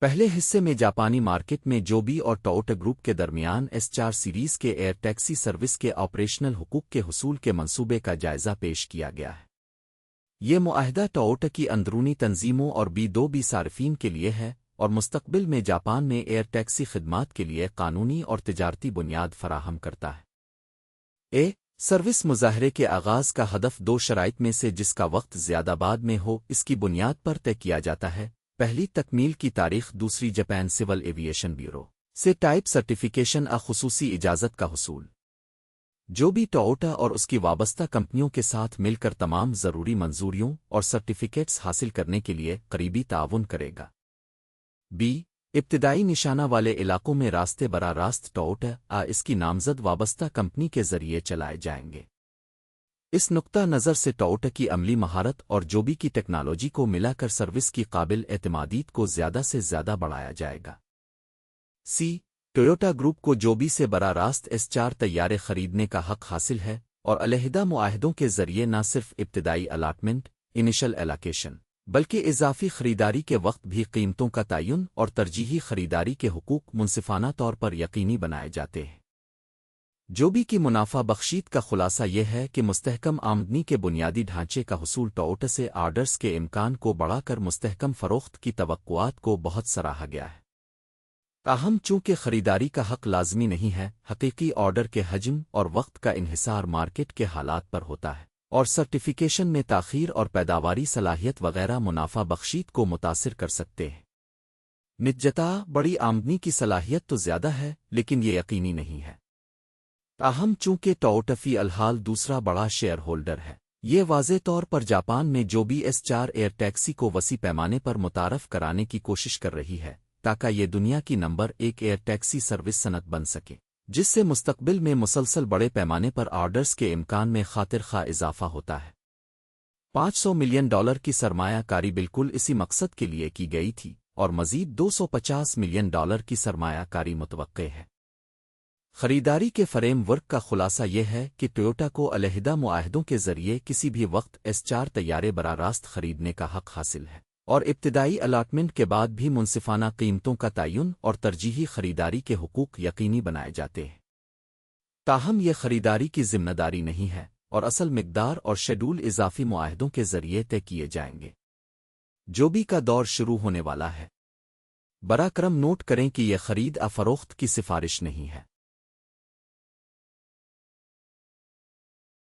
پہلے حصے میں جاپانی مارکیٹ میں جوبی اور ٹوٹ گروپ کے درمیان ایس چار سیریز کے ایئر ٹیکسی سروس کے آپریشنل حقوق کے حصول کے منصوبے کا جائزہ پیش کیا گیا ہے۔ یہ معاہدہ ٹوٹ کی اندرونی تنظیموں اور بی دو بی صارفین کے لیے ہے اور مستقبل میں جاپان میں ایئر ٹیکسی خدمات کے لیے قانونی اور تجارتی بنیاد فراہم کرتا ہے۔ اے، سروس مظاہرے کے آغاز کا ہدف دو شرائط میں سے جس کا وقت زیادہ بعد میں ہو، اس کی بنیاد پر طے کیا جاتا ہے۔ پہلی تکمیل کی تاریخ دوسری جاپان سول ایویشن بیورو سے ٹائپ سرٹیفیکیشن ا خصوصی اجازت کا حصول۔ جو بھی ٹوٹا اور اس کی وابستہ کمپنیوں کے ساتھ مل کر تمام ضروری منظوریوں اور سرٹیفکیٹس حاصل کرنے کے لیے قریبی تعاون کرے گا۔ بی، ابتدائی نشانہ والے علاقوں میں راستے براہ راست ٹوٹا آ اس کی نامزد وابستہ کمپنی کے ذریعے چلائے جائیں گے۔ اس نقطہ نظر سے ٹوٹ کی عملی مہارت اور جوبی کی ٹیکنالوجی کو ملا کر سروس کی قابل اعتمادیت کو زیادہ سے زیادہ بڑھایا جائے گا۔ سی، ٹویوٹا گروپ کو جوبی سے براہ راست ایس چار طیارے خریدنے کا حق حاصل ہے اور علیحدہ معاہدوں کے ذریعے نہ صرف ابتدائی الاٹمنٹ، انیشل الاکیشن، بلکہ اضافی خریداری کے وقت بھی قیمتوں کا تعین اور ترجیحی خریداری کے حقوق منصفانہ طور پر یقینی بنائے جاتے ہیں۔ جو بھی کی منافع بخشید کا خلاصہ یہ ہے کہ مستحکم آمدنی کے بنیادی ڈھانچے کا حصول ٹوٹ سے آرڈرز کے امکان کو بڑھا کر مستحکم فروخت کی توقعات کو بہت سراہا گیا ہے۔ تاہم، چونکہ خریداری کا حق لازمی نہیں ہے، حقیقی آرڈر کے حجم اور وقت کا انحصار مارکیٹ کے حالات پر ہوتا ہے اور سرٹیفیکیشن میں تاخیر اور پیداواری صلاحیت وغیرہ منافع بخشید کو متاثر کر سکتے ہیں۔ نجتا، بڑی آمدنی کی صلاحیت تو زیادہ ہے، لیکن یہ یقینی نہیں ہے۔ تاہم چونکہ ٹوٹفی الحال دوسرا بڑا شیئر ہولڈر ہے، یہ واضح طور پر جاپان میں جو بی ایس چار ایئر ٹیکسی کو وسیع پیمانے پر متعارف کرانے کی کوشش کر رہی ہے، تاکہ یہ دنیا کی نمبر ایک ایئر ٹیکسی سروس صنعت بن سکے، جس سے مستقبل میں مسلسل بڑے پیمانے پر آرڈرز کے امکان میں خاطر خواہ اضافہ ہوتا ہے۔ پانچ سو ملین ڈالر کی سرمایہ کاری بالکل اسی مقصد کے لیے کی گئی تھی، اور مزید دو سو پچاس ملین ڈالر کی سرمایہ کاری متوقع ہے۔ خریداری کے فریم ورک کا خلاصہ یہ ہے کہ ٹویوٹا کو علیحدہ معاہدوں کے ذریعے کسی بھی وقت ایس چار طیارے براہ راست خریدنے کا حق حاصل ہے اور ابتدائی الاٹمنٹ کے بعد بھی منصفانہ قیمتوں کا تعین اور ترجیحی خریداری کے حقوق یقینی بنائے جاتے ہیں۔ تاہم، یہ خریداری کی ذمہ داری نہیں ہے اور اصل مقدار اور شیڈول اضافی معاہدوں کے ذریعے طے کیے جائیں گے۔ جو بھی کا دور شروع ہونے والا ہے۔ برا کرم نوٹ کریں کہ یہ خرید افروخت کی سفارش نہیں ہے۔